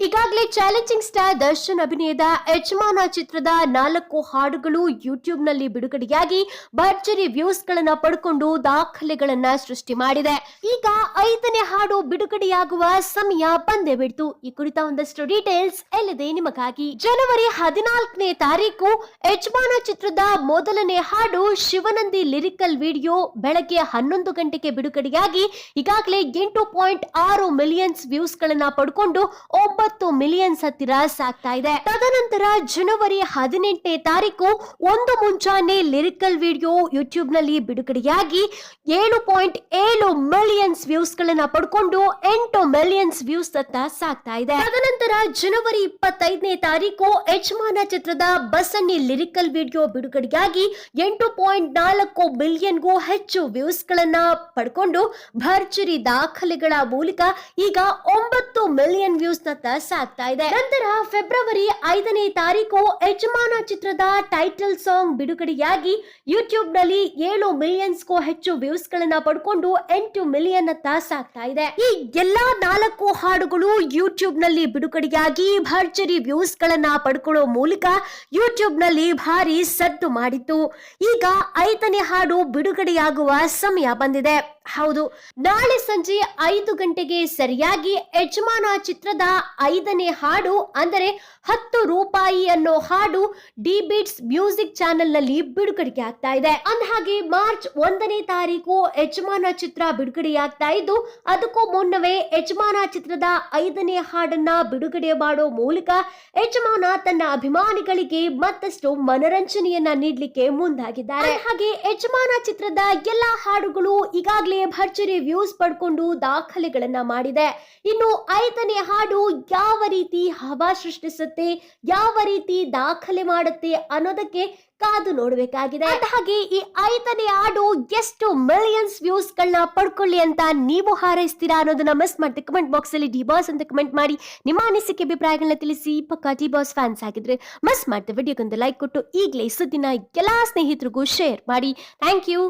ಈಗಾಗಲೇ challenging star Darshan ಅಭಿನಯದ ಯಜಮಾನ ಚಿತ್ರದ ನಾಲ್ಕು ಹಾಡುಗಳು ಯೂಟ್ಯೂಬ್ನಲ್ಲಿ ಬಿಡುಗಡೆಯಾಗಿ ಭರ್ಜರಿ ವ್ಯೂಸ್ ಗಳನ್ನ ಪಡ್ಕೊಂಡು ದಾಖಲೆಗಳನ್ನ ಸೃಷ್ಟಿ ಮಾಡಿದೆ. ಈಗ ಐದನೇ ಹಾಡು ಬಿಡುಗಡೆಯಾಗುವ ಸಮಯ ಬಂದೇ ಬಿಡ್ತು. ಈ ಕುರಿತ ಒಂದಷ್ಟು ಡೀಟೇಲ್ಸ್ ಎಲ್ಲಿದೆ ನಿಮಗಾಗಿ? ಜನವರಿ ಹದಿನಾಲ್ಕನೇ ತಾರೀಕು ಯಜಮಾನ ಚಿತ್ರದ ಮೊದಲನೇ ಹಾಡು ಶಿವನಂದಿ ಲಿರಿಕಲ್ ವಿಡಿಯೋ ಬೆಳಗ್ಗೆ ಹನ್ನೊಂದು ಗಂಟೆಗೆ ಬಿಡುಗಡೆಯಾಗಿ ಈಗಾಗಲೇ ಎಂಟು ಪಾಯಿಂಟ್ ಆರು ಮಿಲಿಯನ್ಸ್ ವ್ಯೂಸ್ ಗಳನ್ನ ಪಡ್ಕೊಂಡು ಒಂಬತ್ತು ಮಿಲಿಯನ್ಸ್ ಹತ್ತಿರ ಸಾಕ್ತಾ ಇದೆ. ತದನಂತರ ಜನವರಿ ಹದಿನೆಂಟನೇ ತಾರೀಕು ಒಂದು ಮುಂಚಾನೆ ಲಿರಿಕಲ್ ವಿಡಿಯೋ ಯೂಟ್ಯೂಬ್ನಲ್ಲಿ ಬಿಡುಗಡೆಯಾಗಿ ಏಳು ಪಾಯಿಂಟ್ ಏಳು ಮಿಲಿಯನ್ಸ್ ವ್ಯೂಸ್ ಗಳನ್ನ ಪಡ್ಕೊಂಡು ಎಂಟು ಮಿಲಿಯನ್ಸ್ ವ್ಯೂಸ್ ತತ್ತ ಸಾಕ್ತಾ ಇದೆ. ತದನಂತರ ಜನವರಿ ಇಪ್ಪತ್ತೈದನೇ ತಾರೀಕು ಯಜಮಾನ ಚಿತ್ರದ ಬಸನ್ನಿ ಲಿರಿಕಲ್ ವಿಡಿಯೋ ಬಿಡುಗಡೆಯಾಗಿ ಎಂಟು ಪಾಯಿಂಟ್ ನಾಲ್ಕು ಮಿಲಿಯನ್ಗೂ ಹೆಚ್ಚು ವ್ಯೂಸ್ ಗಳನ್ನ ಪಡ್ಕೊಂಡು ಭರ್ಜರಿ ದಾಖಲೆಗಳ ಮೂಲಕ ಈಗ ಒಂಬತ್ತು ಮಿಲಿಯನ್ ವ್ಯೂಸ್ ನತ್ತ ಸಾಗ್ತಾ ಇದೆ. ನಂತರ ಫೆಬ್ರವರಿ ಐದನೇ ತಾರೀಕು ಯಜಮಾನ ಚಿತ್ರದ ಟೈಟಲ್ ಸಾಂಗ್ ಬಿಡುಗಡೆಯಾಗಿ ಯೂಟ್ಯೂಬ್ನಲ್ಲಿ ಏಳು ಮಿಲಿಯನ್ಸ್ಗೂ ಹೆಚ್ಚು ವ್ಯೂಸ್ ಗಳನ್ನ ಪಡ್ಕೊಂಡು ಎಂಟು ಮಿಲಿಯನ್ ಅತ್ತ ಸಾಗ್ತಾ ಇದೆ. ಈ ಎಲ್ಲಾ ನಾಲ್ಕು ಹಾಡುಗಳು ಯೂಟ್ಯೂಬ್ನಲ್ಲಿ ಬಿಡುಗಡೆಯಾಗಿ ಭರ್ಜರಿ ವ್ಯೂಸ್ ಗಳನ್ನ ಪಡ್ಕೊಳ್ಳೋ ಮೂಲಕ ಯೂಟ್ಯೂಬ್ನಲ್ಲಿ ಭಾರಿ ಸದ್ದು ಮಾಡಿತ್ತು. ಈಗ ಐದನೇ ಹಾಡು ಬಿಡುಗಡೆಯಾಗುವ ಸಮಯ ಬಂದಿದೆ. ಹೌದು, ನಾಳೆ ಸಂಜೆ ಐದು ಗಂಟೆಗೆ ಸರಿಯಾಗಿ ಯಜಮಾನ ಚಿತ್ರದ ಐದನೇ ಹಾಡು ಅಂದರೆ ಹತ್ತು ರೂಪಾಯಿ ಅನ್ನೋ ಹಾಡು ಡಿ ಬಿಟ್ಸ್ ಮ್ಯೂಸಿಕ್ ಚಾನೆಲ್ನಲ್ಲಿ ಬಿಡುಗಡೆಗೆ ಆಗ್ತಾ ಇದೆ. ಅಂದಹಾಗೆ ಮಾರ್ಚ್ ಒಂದನೇ ತಾರೀಕು ಯಜಮಾನ ಚಿತ್ರ ಬಿಡುಗಡೆಯಾಗ್ತಾ ಇದ್ದು, ಅದಕ್ಕೂ ಮುನ್ನವೇ ಯಜಮಾನ ಚಿತ್ರದ ಐದನೇ ಹಾಡನ್ನ ಬಿಡುಗಡೆ ಮಾಡೋ ಮೂಲಕ ಯಜಮಾನ ತನ್ನ ಅಭಿಮಾನಿಗಳಿಗೆ ಮತ್ತಷ್ಟು ಮನರಂಜನೆಯನ್ನ ನೀಡಲಿಕ್ಕೆ ಮುಂದಾಗಿದ್ದಾರೆ. ಹಾಗೆ ಯಜಮಾನ ಚಿತ್ರದ ಎಲ್ಲಾ ಹಾಡುಗಳು ಈಗಾಗಲೇ ಭರ್ಜರಿ ವ್ಯೂಸ್ ಪಡ್ಕೊಂಡು ದಾಖಲೆಗಳನ್ನ ಮಾಡಿದೆ. ಇನ್ನು ಐದನೇ ಹಾಡು ಯಾವ ರೀತಿ ಹವಾ ಸೃಷ್ಟಿಸುತ್ತೆ, ಯಾವ ರೀತಿ ದಾಖಲೆ ಮಾಡುತ್ತೆ ಅನ್ನೋದಕ್ಕೆ ಕಾದು ನೋಡಬೇಕಾಗಿದೆ. ಹಾಗೆ ಈ ಐದನೇ ಹಾಡು ಎಷ್ಟು ಮಿಲಿಯನ್ಸ್ ವ್ಯೂಸ್ ಗಳನ್ನ ಪಡ್ಕೊಳ್ಳಿ ಅಂತ ನೀವು ಹಾರೈಸ್ತೀರಾ ಅನ್ನೋದನ್ನ ಮಿಸ್ ಮಾಡಿ ಕಮೆಂಟ್ ಬಾಕ್ಸ್ ಅಲ್ಲಿ ಡಿ ಬಾಸ್ ಅಂತ ಕಮೆಂಟ್ ಮಾಡಿ ನಿಮ್ಮ ಅನಿಸಿಕೆ ಅಭಿಪ್ರಾಯಗಳನ್ನ ತಿಳಿಸಿ. ಪಕ್ಕ ಡಿ ಬಾಸ್ ಫ್ಯಾನ್ಸ್ ಆಗಿದ್ರೆ ಮಿಸ್ ಮಾಡಿದ ವಿಡಿಯೋಗೊಂದು ಲೈಕ್ ಕೊಟ್ಟು ಈಗಲೇ ಸುದ್ದಿನ ಎಲ್ಲಾ ಸ್ನೇಹಿತರಿಗೂ ಶೇರ್ ಮಾಡಿ. Thank you